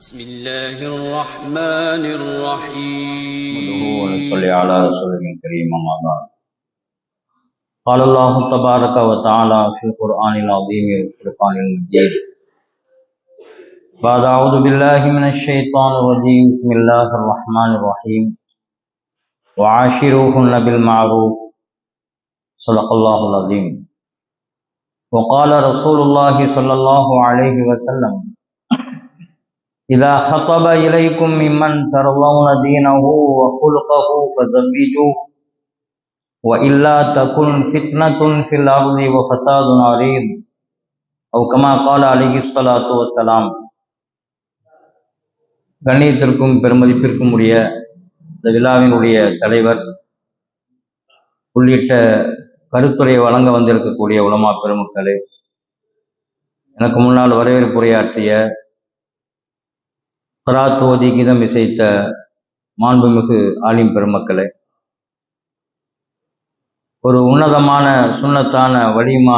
بسم الله الرحمن الرحيم. صلى على رسوله الكريم اما بعد. قال الله تبارك وتعالى في القران العظيم والفرقان المجيد. بعد اعوذ بالله من الشيطان الرجيم. بسم الله الرحمن الرحيم. وعاشروهن بالمعروف. صدق الله العظيم. وقال رسول الله صلى الله عليه وسلم إذا خطب إليكم ممن ترضون دينه وخلقه فزوجوه وإلا تكن فتنة في الأرض وفساد عريض أو كما قال عليه الصلاة والسلام கண்ணியத்திற்கும் பெருமதிப்பிற்கும் உரிய இந்த விழாவினுடைய தலைவர் உள்ளிட்ட கருத்துரை வழங்க வந்திருக்கக்கூடிய உலமா பெருமக்களே எனக்கு முன்னால் வரவேற்புரையாற்றிய கராத் கீதம் இசைத்த மாண்புமிகு ஆலிம் பெருமக்களே ஒரு உன்னதமான சுண்ணத்தான வலிமா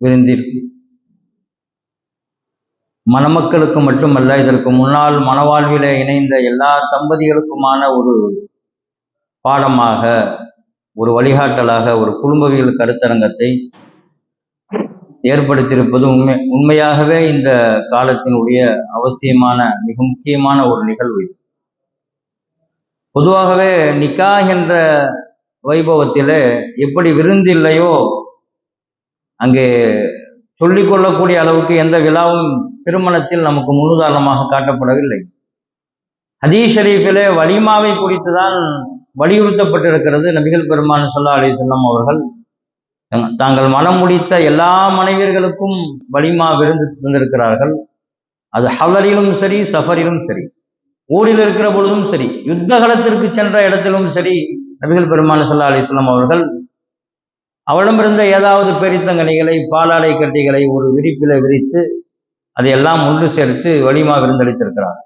விருந்தில் மணமக்களுக்கு மட்டுமல்ல இதற்கு முன்னால் மணவாழ்விலே இணைந்த எல்லா தம்பதிகளுக்குமான ஒரு பாடமாக ஒரு வழிகாட்டலாக ஒரு குடும்பவியல் கருத்தரங்கத்தை ஏற்படுத்தியிருப்பது உண்மை உண்மையாகவே இந்த காலத்தினுடைய அவசியமான மிக முக்கியமான ஒரு நிகழ்வு இது. பொதுவாகவே நிக்கா என்ற வைபவத்திலே எப்படி விருந்தில்லையோ அங்கே சொல்லிக் கொள்ளக்கூடிய அளவுக்கு எந்த விழாவும் திருமணத்தில் நமக்கு முன்னுதாரணமாக காட்டப்படவில்லை. ஹதீஸ் ஷரீஃபிலே வலிமாவை குறித்துதான் வலியுறுத்தப்பட்டிருக்கிறது நபிகள் பெருமான் சல்லா அலி செல்லம் அவர்கள். தாங்கள் மனம் முடித்த எல்லா மனைவியர்களுக்கும் வலிமா விருந்து தந்திருக்கிறார்கள். அது ஹலரிலும் சரி சஃபரிலும் சரி. ஊரில் இருக்கிற பொழுதும் சரி. யுத்தகலத்திற்கு சென்ற இடத்திலும் சரி. நபிகள் பெருமான சல்லா அலிஸ்லாம் அவர்கள் அவளிடமிருந்த ஏதாவது பெரித்தங்கனிகளை பாலாடை கட்டிகளை ஒரு விரிப்பில விரித்து அதையெல்லாம் ஒன்று சேர்த்து வலிமா விருந்தளித்திருக்கிறார்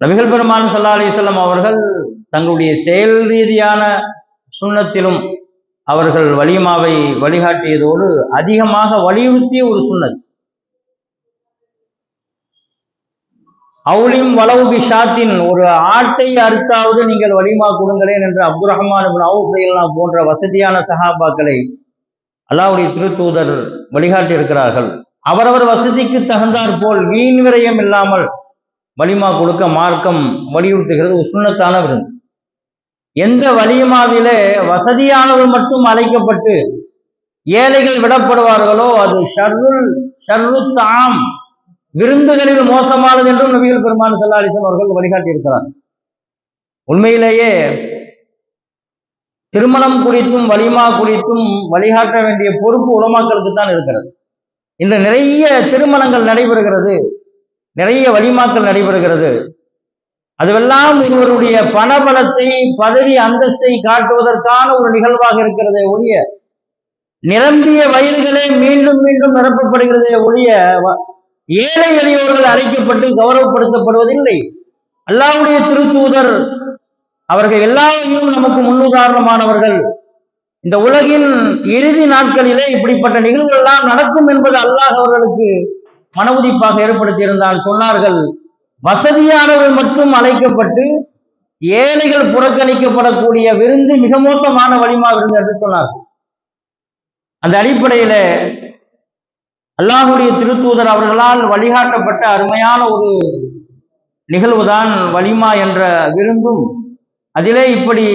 நபிகள் பெருமான சல்லா அலிஸ்லாம் அவர்கள் தங்களுடைய செயல் ரீதியான சுண்ணத்திலும் அவர்கள் வலிமாவை வழிகாட்டியதோடு அதிகமாக வலியுறுத்திய ஒரு சுண்ணத். அவுலிம் வளவு பிஷாத்தின் ஒரு ஆட்டை அறுத்தாவது நீங்கள் வலிமா கொடுங்களேன் என்று அப்துல் ரஹ்மான் அவுலாம் போன்ற வசதியான சஹாபாக்களை அல்லாவுடைய திருத்தூதர் வழிகாட்டி இருக்கிறார்கள் அவரவர் வசதிக்கு தகுந்தாற் போல் வீண் விரயம் இல்லாமல் வலிமா கொடுக்க மார்க்கம் வலியுறுத்துகிறது ஒரு சுண்ணத்தான விருந்து. எந்த வலியுமாவிலே வசதியானவர் மட்டும் அழைக்கப்பட்டு ஏழைகள் விடப்படுவார்களோ அது ஷர்ருல் ஷர்ரு தாம் விருந்துகளில் மோசமானது என்றும் நபிகள் பெருமான் சல்லா அவர்கள் வழிகாட்டியிருக்கிறார். உண்மையிலேயே திருமணம் குறித்தும் வலிமா குறித்தும் வழிகாட்ட வேண்டிய பொறுப்பு உலமாக்களுக்கு தான் இருக்கிறது. இன்று நிறைய திருமணங்கள் நடைபெறுகிறது. நிறைய வலிமாக்கள் நடைபெறுகிறது. அதுவெல்லாம் இவருடைய பணபலத்தை பதவி அந்தஸ்தை காட்டுவதற்கான ஒரு நிகழ்வாக இருக்கிறதே ஒழிய நிரம்பிய வயல்களே மீண்டும் மீண்டும் நிரப்பப்படுகிறதே ஒழிய வ- ஏழை எளியவர்கள் அழைக்கப்பட்டு கௌரவப்படுத்தப்படுவதில்லை. அல்லாஹ்வுடைய திருத்தூதர் அவர்கள் எல்லாரையும் நமக்கு முன்னுதாரணமானவர்கள். இந்த உலகின் இறுதி நாட்களிலே இப்படிப்பட்ட நிகழ்வுகள் எல்லாம் நடக்கும் என்பது அல்லாஹ் அவர்களுக்கு மன உதிப்பாக ஏற்படுத்தியிருந்தான். சொன்னார்கள் வசதியானவர்கள் மட்டும் அழைக்கப்பட்டு ஏழைகள் புறக்கணிக்கப்படக்கூடிய விருந்து மிக மோசமான வலிமா விருந்து என்று சொன்னார் அந்த அடிப்படையில அல்லாஹுடைய திருத்தூதர் அவர்களால் வழிகாட்டப்பட்ட அருமையான ஒரு நிகழ்வுதான் வலிமா என்ற விருந்தும் அதிலே இப்படி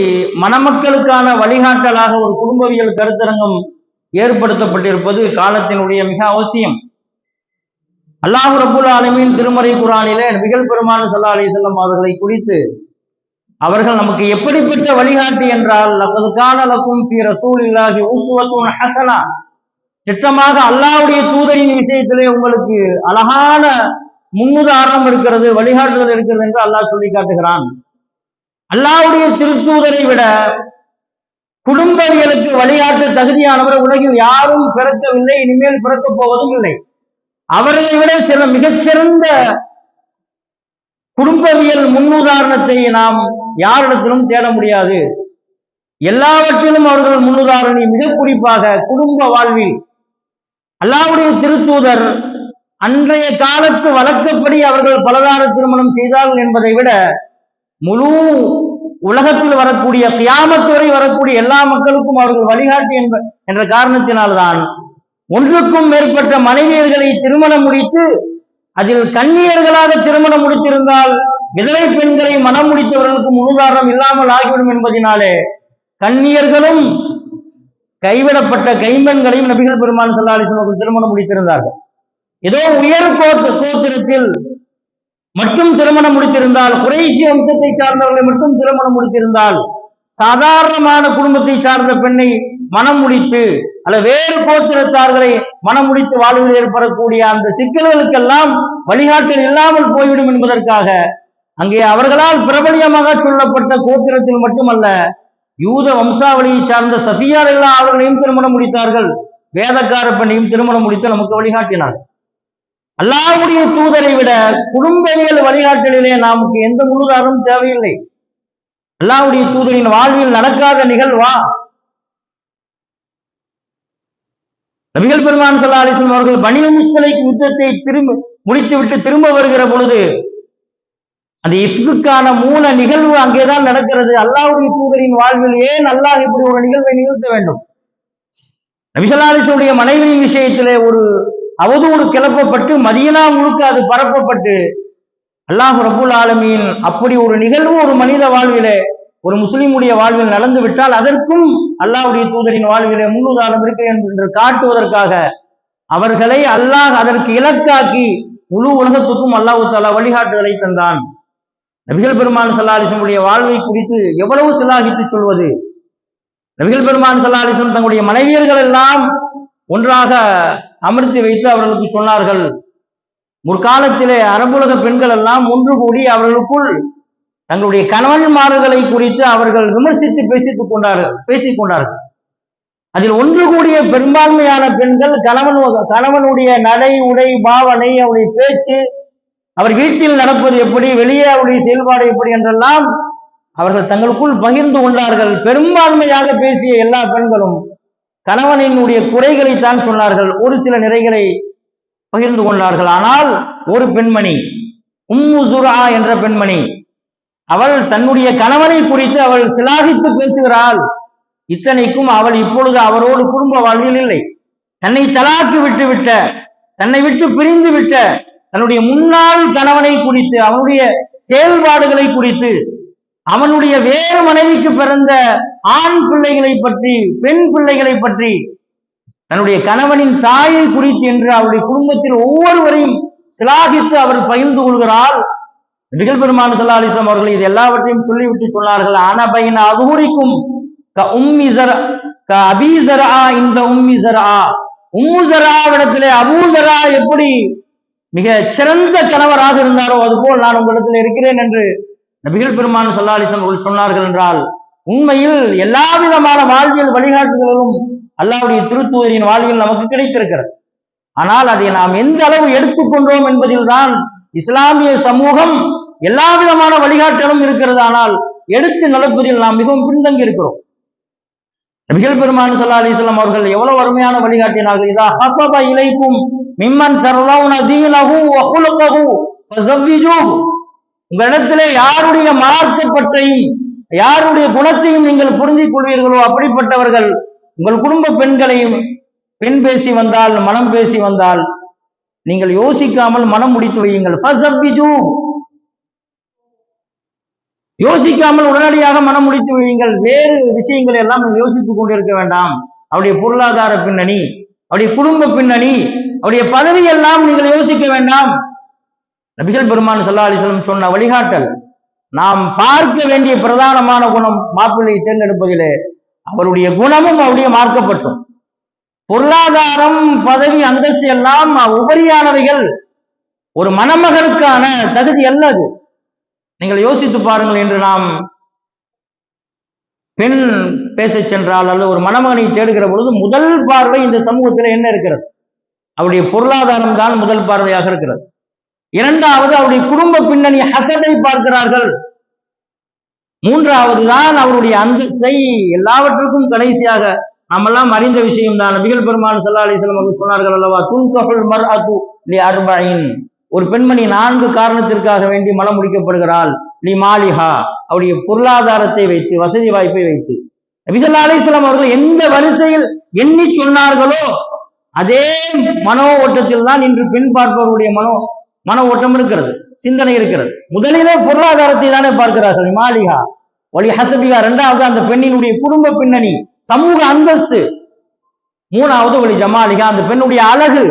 மணமக்களுக்கான வழிகாட்டலாக ஒரு குடும்பவியல் கருத்தரங்கம் ஏற்படுத்தப்பட்டிருப்பது காலத்தினுடைய மிக அவசியம். அல்லாஹு ரபுல் ஆலமீன் திருமறை குரானிலே நபிகள் பெருமான சல்லா அலிசல்லம் அவர்களை குறித்து அவர்கள் நமக்கு எப்படிப்பட்ட வழிகாட்டி என்றால் லக்கது லக்கும் திட்டமாக அல்லாவுடைய தூதரின் விஷயத்திலே உங்களுக்கு அழகான முன்னுதாரணம் இருக்கிறது வழிகாட்டுதல் இருக்கிறது என்று அல்லாஹ் சொல்லி காட்டுகிறான். அல்லாஹ்வுடைய திருத்தூதரை விட குடும்பங்களுக்கு வழிகாட்டு தகுதியானவர் உலகில் யாரும் பிறக்கவில்லை இனிமேல் பிறக்கப் போவதும் இல்லை. அவர்களை விட சில மிகச்சிறந்த குடும்பவியல் முன்னுதாரணத்தை நாம் யாரிடத்திலும் தேட முடியாது. எல்லாவற்றிலும் அவர்கள் முன்னுதாரணி மிக குறிப்பாக குடும்ப வாழ்வில். அல்லாவுடைய திருத்தூதர் அன்றைய காலத்து வழக்கப்படி அவர்கள் பலதார திருமணம் செய்தார்கள் என்பதை விட முழு உலகத்தில் வரக்கூடிய கியாமத் வரை வரக்கூடிய எல்லா மக்களுக்கும் அவர்கள் வழிகாட்டி என்ப என்ற காரணத்தினால்தான் ஒன்றுக்கும் மேற்பட்ட மனைவியர்களை திருமணம் முடித்து அதில் கண்ணியர்களாக திருமணம் முடித்திருந்தால் விதவை பெண்களை மனம் முடித்தவர்களுக்கு முன்னுதாரணம் இல்லாமல் ஆகிவிடும் என்பதினாலே கன்னியர்களும் கைவிடப்பட்ட கைம்பெண்களையும் நபிகள் பெருமான் சல்லாலிசன் அவர்கள் திருமணம் முடித்திருந்தார்கள். ஏதோ உயர் கோத்திரத்தில் மட்டும் திருமணம் முடித்திருந்தால் குறைசி வம்சத்தை சார்ந்தவர்களை மட்டும் திருமணம் முடித்திருந்தால் சாதாரணமான குடும்பத்தை சார்ந்த பெண்ணை மனம் முடித்து அல்ல வேறு கோத்திரத்தார்களை மனம் முடித்து வாழ்வில் ஏற்படக்கூடிய அந்த சிக்கல்களுக்கெல்லாம் வழிகாட்டல் இல்லாமல் போய்விடும் என்பதற்காக அங்கே அவர்களால் பிரபலியமாக சொல்லப்பட்ட கோத்திரத்தில் மட்டுமல்ல யூத வம்சாவளியை சார்ந்த சஃபியார்களா அவர்களையும் திருமணம் முடித்தார்கள். வேதக்கார பெண்ணையும் திருமணம் முடித்து நமக்கு வழிகாட்டினார். அல்லாவுடைய தூதரை விட குடும்பவியல் வழிகாட்டலிலே நமக்கு எந்த முழுதாரும் தேவையில்லை. அல்லாவுடைய தூதரின் வாழ்வில் நடக்காத நிகழ்வா? நபிகள் பெருமான் சல்லா அலிஸ்லாம் அவர்கள் பனின முஸ்தலைக்கு யுத்தத்தை திரும்ப முடித்துவிட்டு திரும்ப வருகிற பொழுது அந்த இஃப்குக்கான மூல நிகழ்வு அங்கேதான் நடக்கிறது. அல்லாவுடைய தூதரின் வாழ்வில் ஏன் அல்லாஹ் இப்படி ஒரு நிகழ்வை நிகழ்த்த வேண்டும்? நபிசல்லாலிசுடைய மனைவியின் விஷயத்திலே ஒரு அவதூறு கிளப்பப்பட்டு மதியனா முழுக்க அது பரப்பப்பட்டு அல்லாஹ் ரபுல் ஆலமியின் அப்படி ஒரு நிகழ்வு ஒரு மனித வாழ்விலே ஒரு முஸ்லிமுடைய வாழ்வில் நடந்து விட்டால் அதற்கும் அல்லாவுடைய தூதரின் வாழ்விலே முன்னுதாரணம் இருக்கிறேன் என்று காட்டுவதற்காக அவர்களை அல்லாஹ் அதற்கு இலக்காக்கி முழு உலகத்துக்கும் அல்லாஹு தாலா வழிகாட்டுதலை தந்தான். நபிகள் பெருமான் சல்லாலிசனுடைய வாழ்வை குறித்து எவ்வளவு சிலாகித்து சொல்வது? நபிகள் பெருமான் சல்லாலிசன் தங்களுடைய மனைவியர்கள் எல்லாம் ஒன்றாக அமர்த்தி வைத்து அவர்களுக்கு சொன்னார்கள். முற்காலத்திலே அரபுலக பெண்கள் எல்லாம் ஒன்று கூடி அவர்களுக்குள் தங்களுடைய கணவன்மார்களை குறித்து அவர்கள் விமர்சித்து பேசித்துக் கொண்டார்கள் பேசிக் கொண்டார்கள். அதில் ஒன்று கூடிய பெரும்பான்மையான பெண்கள் கணவன் கணவனுடைய நடை உடை பாவனை அவருடைய பேச்சு அவர் வீட்டில் நடப்பது எப்படி வெளியே அவருடைய செயல்பாடு எப்படி என்றெல்லாம் அவர்கள் தங்களுக்குள் பகிர்ந்து கொண்டார்கள். பெரும்பான்மையாக பேசிய எல்லா பெண்களும் கணவனினுடைய குறைகளை தான் சொன்னார்கள். ஒரு சில நிறைகளை பகிர்ந்து கொண்டார்கள். ஆனால் ஒரு பெண்மணி உம்முசுரா என்ற பெண்மணி அவள் தன்னுடைய கணவனை குறித்து அவள் சிலாகித்து பேசுகிறாள். இத்தனைக்கும் அவள் இப்பொழுது அவரோடு குடும்ப வாழ்வில் இல்லை. தன்னை தலாக்கி விட்டு விட்ட தன்னை விட்டு பிரிந்து விட்ட தன்னுடைய முன்னாள் கணவனை குறித்து அவனுடைய செயல்பாடுகளை குறித்து அவனுடைய வேறு மனைவிக்கு பிறந்த ஆண் பிள்ளைகளை பற்றி பெண் பிள்ளைகளை பற்றி தன்னுடைய கணவனின் தாயை குறித்து என்று அவருடைய குடும்பத்தில் ஒவ்வொருவரையும் சிலாகித்து அவர் பகிர்ந்து கொள்கிறாள். நிகழ் பெருமான் சல்லா அலிஸ்லாம் அவர்கள் இது எல்லாவற்றையும் சொல்லிவிட்டு சொன்னார்கள். அனபைன் அதுகுறிக்கும் க உம்மிசர் க அபீசரா இந்த உம்மிசரா உம்முசராவிடத்திலே அபூசரா எப்படி மிக சிறந்த கணவராக இருந்தாரோ அதுபோல் நான் உங்களிடத்தில் இருக்கிறேன் என்று நபிகள் பெருமான் சல்லா அலிஸ்லாம் அவர்கள் சொன்னார்கள் என்றால் உண்மையில் எல்லா விதமான வாழ்வியல் வழிகாட்டுதலும் அல்லாவுடைய திருத்தூதரின் வாழ்வில் நமக்கு கிடைத்திருக்கிறது. ஆனால் அதை நாம் எந்த அளவு எடுத்துக்கொண்டோம் என்பதில்தான் இஸ்லாமிய சமூகம் எல்லா விதமான வழிகாட்டலும் இருக்கிறது. ஆனால் எடுத்து நடப்பதில் நாம் மிகவும் பின்தங்கி இருக்கிறோம். நபிகள் பெருமான் சல்லா அலிஸ்லாம் அவர்கள் எவ்வளவு அருமையான வழிகாட்டினார்கள். இதா ஹசப இலைக்கும் மிம்மன் தரலவுன தீனகும் வகுலகஹு உங்களிடத்திலே யாருடைய மார்க்கப்பட்டையும் யாருடைய குணத்தையும் நீங்கள் புரிந்திக் கொள்வீர்களோ அப்படிப்பட்டவர்கள் உங்கள் குடும்ப பெண்களையும் பெண் பேசி வந்தால் மனம் பேசி வந்தால் நீங்கள் யோசிக்காமல் மனம் முடித்து வையுங்கள். யோசிக்காமல் உடனடியாக மனம் முடித்து வையுங்கள் வேறு விஷயங்களை எல்லாம் யோசித்துக் கொண்டிருக்க வேண்டாம். அவருடைய பொருளாதார பின்னணி அவருடைய குடும்ப பின்னணி அவருடைய பதவி எல்லாம் நீங்கள் யோசிக்க வேண்டாம். நபிகள் பெருமான் சல்லா அலிஸ்லம் சொன்ன வழிகாட்டல் நாம் பார்க்க வேண்டிய பிரதானமான குணம் மாப்பிள்ளையை தேர்ந்தெடுப்பதிலே அவருடைய குணமும் அவருடைய மார்க்கப்பட்டும். பொருளாதாரம் பதவி அந்தஸ்து எல்லாம் உபரியானவைகள். ஒரு மணமகனுக்கான தகுதி அல்லது நீங்கள் யோசித்து பாருங்கள் என்று நாம் பெண் பேசச் சென்றால் அல்லது ஒரு மணமகனை தேடுகிற பொழுது முதல் பார்வை இந்த சமூகத்தில் என்ன இருக்கிறது? அவருடைய பொருளாதாரம் தான் முதல் பார்வையாக இருக்கிறது. இரண்டாவது அவருடைய குடும்ப பின்னணி ஹசதை பார்க்கிறார்கள். மூன்றாவது தான் அவருடைய அந்தஸ்தை எல்லாவற்றுக்கும் கடைசியாக நாமெல்லாம் அறிந்த விஷயம் தான். நபிகள் பெருமான் சல்லா அலிஸ்லாம் அவர்கள் சொன்னார்கள் அல்லவா துன்கஹுல் மர் அத்து லி ஒரு பெண்மணி நான்கு காரணத்திற்காக வேண்டி மலம் முடிக்கப்படுகிறாள். நீ மாலிஹா அவருடைய பொருளாதாரத்தை வைத்து வசதி வாய்ப்பை வைத்து. நபிசல்லா அலிஸ்லாம் அவர்கள் எந்த வரிசையில் எண்ணி சொன்னார்களோ அதே மனோ ஓட்டத்தில் தான் இன்று பெண் பார்ப்பவருடைய மனோ மன ஓட்டம் இருக்கிறது சிந்தனை இருக்கிறது. முதலிலே பொருளாதாரத்தை தானே பார்க்கிறார்கள். மாலிகா ஒளி ஹசபிகா இரண்டாவது அந்த பெண்ணினுடைய குடும்ப பின்னணி சமூக அந்தஸ்து. மூணாவது ஒளி ஜமாலிகா அந்த பெண்ணுடைய அழகு.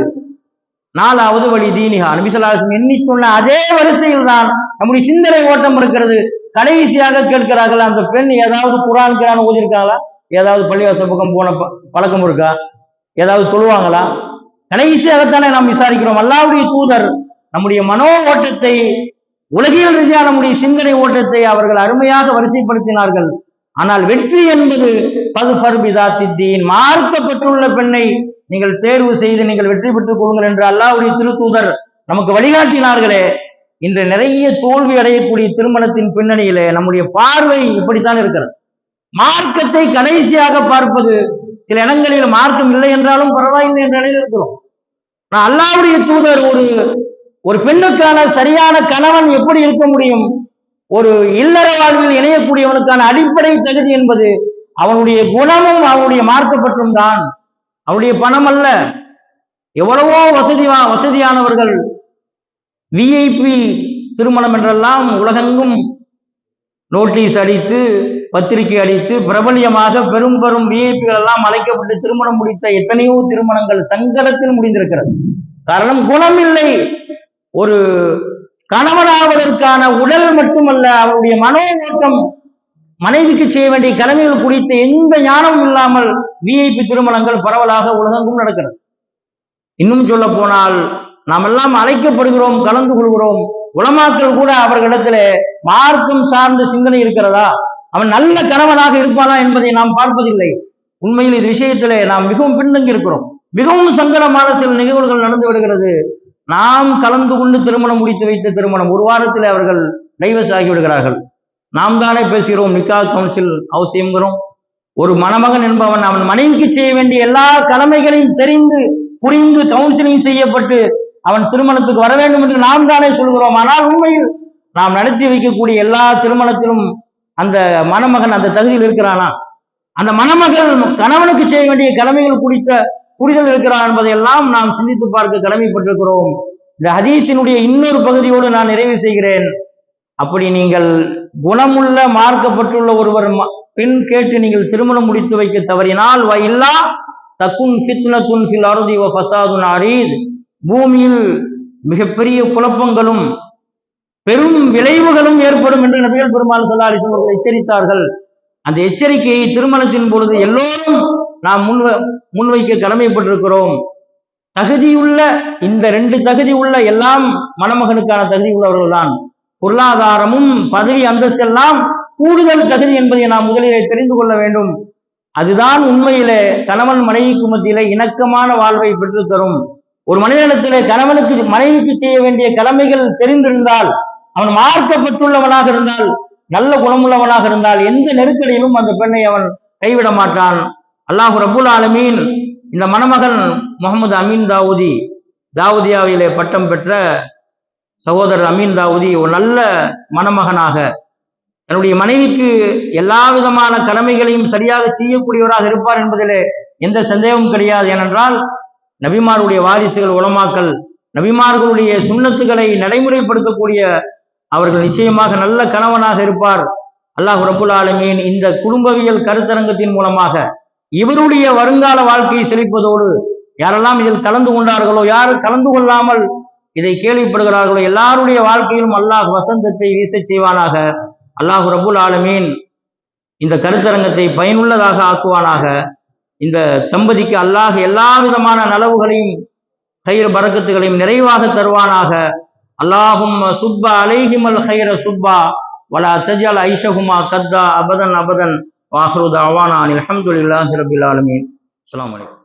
நாலாவது வழி தீனிகா. நபிசல்லாசம் எண்ணி சொன்ன அதே வரிசையில் தான் நம்முடைய சிந்தனை ஓட்டம் இருக்கிறது. கடைசியாக கேட்கிறார்கள் அந்த பெண் ஏதாவது குரான் கிரான் ஓதிருக்காங்களா ஏதாவது பள்ளிவாச பக்கம் போன பழக்கம் இருக்கா? ஏதாவது சொல்லுவாங்களா கடைசியாகத்தானே நாம் விசாரிக்கிறோம். அல்லாவுடைய தூதர் நம்முடைய மனோ ஓட்டத்தை உலகியல் ரீதியாக நம்முடைய சிந்தனை ஓட்டத்தை அவர்கள் அருமையாக வரிசைப்படுத்தினார்கள். ஆனால் வெற்றி என்பது பது பர்பிதா சித்தியின் மார்க்கப்பட்டுள்ள பெண்ணை நீங்கள் தேர்வு செய்து நீங்கள் வெற்றி பெற்றுக் கொள்ளுங்கள் என்று அல்லாவுடைய திருத்தூதர் நமக்கு வழிகாட்டினார்களே. இன்று நிறைய தோல்வி அடையக்கூடிய திருமணத்தின் பின்னணியிலே நம்முடைய பார்வை இப்படித்தான் இருக்கிறது. மார்க்கத்தை கடைசியாக பார்ப்பது சில இடங்களில் மார்க்கம் இல்லை என்றாலும் பரவாயில்லை என்ற நிலையில் இருக்கிறோம். நான் அல்லாவுடைய தூதர் ஒரு ஒரு பெண்ணுக்கான சரியான கணவன் எப்படி இருக்க முடியும்? ஒரு இல்லற வாழ்வில் இணையக்கூடியவனுக்கான அடிப்படை தகுதி என்பது அவனுடைய குணமும் அவனுடைய மார்க்கப்பற்றும் தான். அவருடைய பணம் அல்ல எவ்வளவோ வசதி வசதியானவர்கள் விஐபி திருமணம் என்றெல்லாம் உலகெங்கும் நோட்டீஸ் அடித்து பத்திரிகை அடித்து பிரபலியமாக பெரும் பெரும் விஐபிகள் எல்லாம் அழைக்கப்பட்டு திருமணம் முடித்த எத்தனையோ திருமணங்கள் சங்கடத்தில் முடிந்திருக்கிறது. காரணம் குணம் இல்லை ஒரு கணவனாவதற்கான உடல் மட்டுமல்ல அவருடைய மனோ ஓட்டம் மனைவிக்கு செய்ய வேண்டிய கடமைகள் குறித்த எந்த ஞானமும் இல்லாமல் விஐபி திருமணங்கள் பரவலாக உலகெங்கும் நடக்கிறது. இன்னும் சொல்ல போனால் நாம் எல்லாம் அழைக்கப்படுகிறோம் கலந்து கொள்கிறோம் உலமாக்கள் கூட அவர்களிடத்துல மார்க்கம் சார்ந்த சிந்தனை இருக்கிறதா? அவன் நல்ல கணவனாக இருப்பானா என்பதை நாம் பார்ப்பதில்லை. உண்மையில் இது விஷயத்திலே நாம் மிகவும் பின்தங்கி இருக்கிறோம் மிகவும் சங்கடமான சில நிகழ்வுகள் நடந்து விடுகிறது நாம் கலந்து கொண்டு திருமணம் முடித்து வைத்த திருமணம் ஒரு வாரத்தில் அவர்கள் டைவர்ஸ் ஆகி விடுகிறார்கள் நாம் தானே பேசுகிறோம் நிக்கா கவுன்சில் அவசியங்கிறோம் ஒரு மணமகன் என்பவன் அவன் மனைவிக்கு செய்ய வேண்டிய எல்லா கடமைகளையும் தெரிந்து புரிந்து கவுன்சிலிங் செய்யப்பட்டு அவன் திருமணத்துக்கு வர வேண்டும் என்று நாம் தானே சொல்கிறோம். ஆனால் உண்மையில் நாம் நடத்தி வைக்கக்கூடிய எல்லா திருமணத்திலும் அந்த மணமகன் அந்த தகுதியில் இருக்கிறானா? அந்த மணமகள் கணவனுக்கு செய்ய வேண்டிய கடமைகள் குறித்த புரிதல் இருக்கிறான் என்பதையெல்லாம் நாம் சிந்தித்து பார்க்க கடமைப்பட்டிருக்கிறோம். இந்த ஹதீஸினுடைய இன்னொரு பகுதியோடு நான் நிறைவு செய்கிறேன். அப்படி நீங்கள் குணமுள்ள மார்க்கப்பட்டுள்ள ஒருவர் பின் பெண் கேட்டு நீங்கள் திருமணம் முடித்து வைக்க தவறினால் வயில்லா தக்கும் ஃபித்னத்துன் ஃபில் அருதி வ ஃபசாதுன் அரீத். பூமியில் மிகப்பெரிய குழப்பங்களும் பெரும் விளைவுகளும் ஏற்படும் என்று நபிகள் பெருமாள் சல்லா அலிஸ்லாம் அவர்கள் எச்சரித்தார்கள். அந்த எச்சரிக்கையை திருமணத்தின் பொழுது எல்லோரும் நாம் முன்வ முன்வைக்க கடமைப்பட்டிருக்கிறோம். தகுதியுள்ள இந்த ரெண்டு தகுதி உள்ள எல்லாம் மணமகனுக்கான தகுதி உள்ளவர்கள் தான் பொருளாதாரமும் பதவி அந்தஸ்தெல்லாம் கூடுதல் தகுதி என்பதை நாம் முதலிலே தெரிந்து கொள்ள வேண்டும். அதுதான் உண்மையிலே கணவன் மனைவிக்கு மத்தியிலே இணக்கமான வாழ்வை பெற்று தரும். ஒரு மனிதனிடத்திலே கணவனுக்கு மனைவிக்கு செய்ய வேண்டிய கடமைகள் தெரிந்திருந்தால் அவன் மார்க்கப்பட்டுள்ளவனாக இருந்தால் நல்ல குணமுள்ளவனாக இருந்தால் எந்த நெருக்கடியிலும் அந்த பெண்ணை அவன் கைவிட மாட்டான். அல்லாஹ் ரபுல் ஆலமீன் இந்த மணமகன் முகமது அமீன் தாவூதி தாவூதியாவிலே பட்டம் பெற்ற சகோதரர் அமீன் தாவூதி ஒரு நல்ல மணமகனாக தன்னுடைய மனைவிக்கு எல்லா விதமான கடமைகளையும் சரியாக செய்யக்கூடியவராக இருப்பார் என்பதில் எந்த சந்தேகமும் கிடையாது. ஏனென்றால் நபிமாருடைய வாரிசுகள் உலமாக்கல் நபிமார்களுடைய சுண்ணத்துக்களை நடைமுறைப்படுத்தக்கூடிய அவர்கள் நிச்சயமாக நல்ல கணவனாக இருப்பார். அல்லாஹ் ரபுல் ஆலமீன் இந்த குடும்பவியல் கருத்தரங்கத்தின் மூலமாக இவருடைய வருங்கால வாழ்க்கையை செழிப்பதோடு யாரெல்லாம் இதில் கலந்து கொண்டார்களோ யார் கலந்து கொள்ளாமல் இதை கேள்விப்படுகிறார்களோ எல்லாருடைய வாழ்க்கையிலும் அல்லாஹ் வசந்தத்தை வீசச் செய்வானாக. அல்லாஹ் ரபுல் ஆலமீன் இந்த கருத்தரங்கத்தை பயனுள்ளதாக ஆக்குவானாக. இந்த தம்பதிக்கு அல்லாஹ் எல்லா விதமான நலவுகளையும் கயிறு பறக்கத்துகளையும் நிறைவாக தருவானாக. அல்லாஹும் சுப்பா அலைஹிமல் ஹைர சுப்பா வலா தஜால் ஐஷகுமா கத்தா அபதன் அபதன் வாஹ்ருத் அவானா அல்ஹம்துலில்லாஹி ரபில் ஆலமீன். அலாம் வலைக்கம்